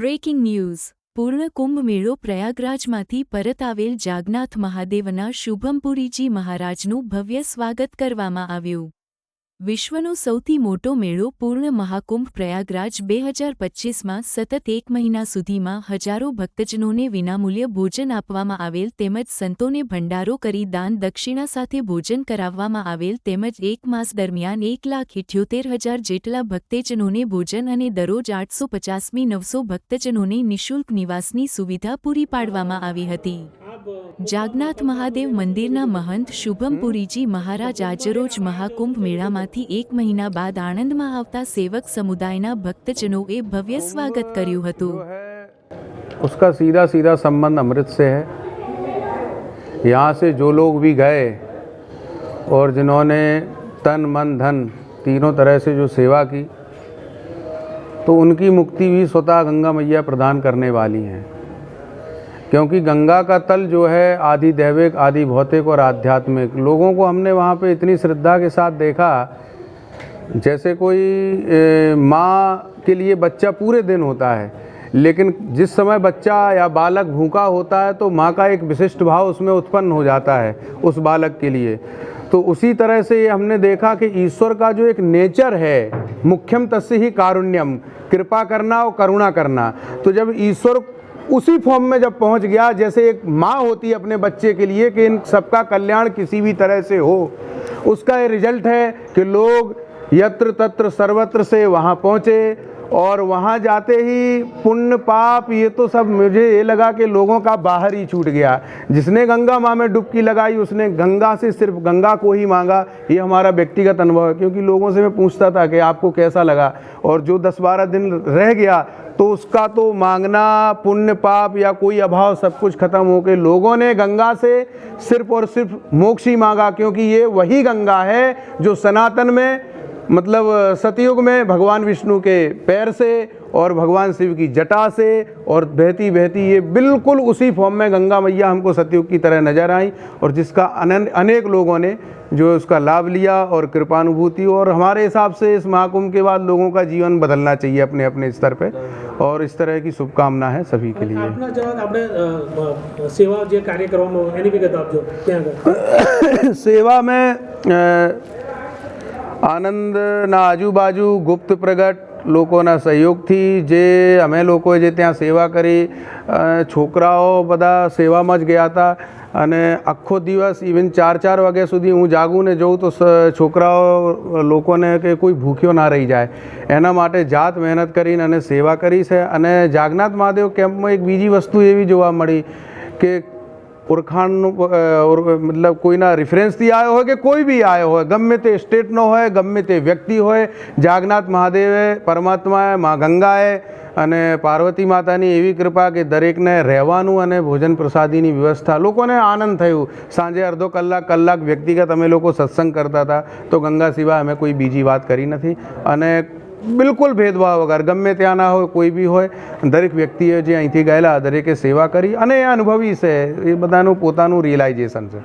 Breaking news પૂર્ણ કુંભ મેળો પ્રયાગરાજમાંથી પરત આવેલ જાગનાથ મહાદેવના શુભમપુરીજી મહારાજનું ભવ્ય સ્વાગત કરવામાં આવ્યું. વિશ્વનો સૌથી મોટો મેળો પૂર્ણ મહાકુંભ પ્રયાગરાજ બે હજાર પચ્ચીસમાં સતત એક મહિના સુધીમાં હજારો ભક્તજનોને વિનામૂલ્ય ભોજન આપવામાં આવેલ તેમજ સંતોને ભંડારો કરી દાન દક્ષિણા સાથે ભોજન કરાવવામાં આવેલ તેમજ એક માસ દરમિયાન એક લાખ ઇઠ્યોતેર હજાર જેટલા ભક્તજનોને ભોજન અને દરરોજ આઠસો પચાસમી નવસો ભક્તજનોને નિઃશુલ્ક નિવાસની સુવિધા પૂરી પાડવામાં આવી હતી. જાગનાથ મહાદેવ મંદિરના મહંત શુભમપુરીજી મહારાજ આજરોજ મહાકુંભ મેળામાંથી એક મહિના બાદ આણંદમાં આવતા સેવક સમુદાયના ભક્તજનોએ ભવ્ય સ્વાગત કર્યું હતું जो है उसका सीधा सीधा संबंध अमृत से है यहाँ से जो लोग भी गए और जिन्होंने तन मन धन तीनों तरह से जो सेवा की तो उनकी मुक्ति भी स्वतः गंगा मैया प्रदान करने वाली हैं क्योंकि गंगा का तल जो है आदि दैविक, आदि भौतिक और आध्यात्मिक, लोगों को हमने वहाँ पे इतनी श्रद्धा के साथ देखा, जैसे कोई माँ के लिए बच्चा पूरे दिन होता है, लेकिन जिस समय बच्चा या बालक भूखा होता है तो माँ का एक विशिष्ट भाव उसमें उत्पन्न हो जाता है, उस बालक के लिए। तो उसी तरह से ये हमने देखा कि ईश्वर का जो एक नेचर है, मुख्यम तस्य ही कारुण्यम, कृपा करना और करुणा करना। तो जब ईश्वर उसी फॉर्म में जब पहुँच गया, जैसे एक माँ होती है अपने बच्चे के लिए कि इन सबका कल्याण किसी भी तरह से हो, उसका ये रिज़ल्ट है कि लोग यत्र तत्र सर्वत्र से वहाँ पहुँचे और वहाँ जाते ही पुण्य पाप, ये तो सब मुझे ये लगा कि लोगों का बाहर ही छूट गया। जिसने गंगा माँ में डुबकी लगाई, उसने गंगा से सिर्फ़ गंगा को ही मांगा। ये हमारा व्यक्तिगत अनुभव है, क्योंकि लोगों से मैं पूछता था कि आपको कैसा लगा। और जो दस बारह दिन रह गया तो उसका तो मांगना, पुण्य पाप या कोई अभाव सब कुछ खत्म हो के लोगों ने गंगा से सिर्फ़ और सिर्फ़ मोक्ष ही मांगा, क्योंकि ये वही गंगा है जो सनातन में मतलब सतयुग में भगवान विष्णु के पैर से और भगवान शिव की जटा से और बहती बहती ये बिल्कुल उसी फॉर्म में गंगा मैया हमको सतयुग की तरह नज़र आई और जिसका अनेक लोगों ने जो उसका लाभ लिया और कृपानुभूति और हमारे हिसाब से इस महाकुंभ के बाद लोगों का जीवन बदलना चाहिए अपने अपने स्तर पर और इस तरह की शुभकामना है सभी के लिए। सेवा में આનંદના આજુબાજુ ગુપ્ત પ્રગટ લોકોના સહયોગથી જે અમે લોકોએ જે ત્યાં સેવા કરી છોકરાઓ બધા સેવામાં જ ગયા હતા અને આખો દિવસ ઇવન ચાર ચાર વાગ્યા સુધી હું જાગું ને જોઉં તો છોકરાઓ, લોકોને કે કોઈ ભૂખ્યો ના રહી જાય. એના માટે જાત મહેનત કરીને અને સેવા કરી છે અને જાગનાથ મહાદેવ કેમ્પમાં એક બીજી વસ્તુ એવી જોવા મળી કે ઓળખાણનું મતલબ કોઈના રેફરન્સથી આવ્યો હોય કે કોઈ બી આવ્યો હોય, ગમે તે સ્ટેટનો હોય, ગમે તે વ્યક્તિ હોય જાગનાથ મહાદેવે, પરમાત્માએ, મા ગંગાએ અને પાર્વતી માતાની એવી કૃપા કે દરેકને રહેવાનું અને ભોજન પ્રસાદીની વ્યવસ્થા, લોકોને આનંદ થયું. સાંજે અડધો કલાક કલાક વ્યક્તિગત અમે લોકો સત્સંગ કરતા હતા, તો ગંગા સિવાય અમે કોઈ બીજી વાત કરી નથી. અને બિલકુલ ભેદભાવ વગર, ગમે ત્યાંના હોય, કોઈ બી હોય, દરેક વ્યક્તિએ જે અહીંથી ગયેલા, દરેકે સેવા કરી અને એ અનુભવી છે. એ બધાનું પોતાનું રિયલાઇઝેશન છે.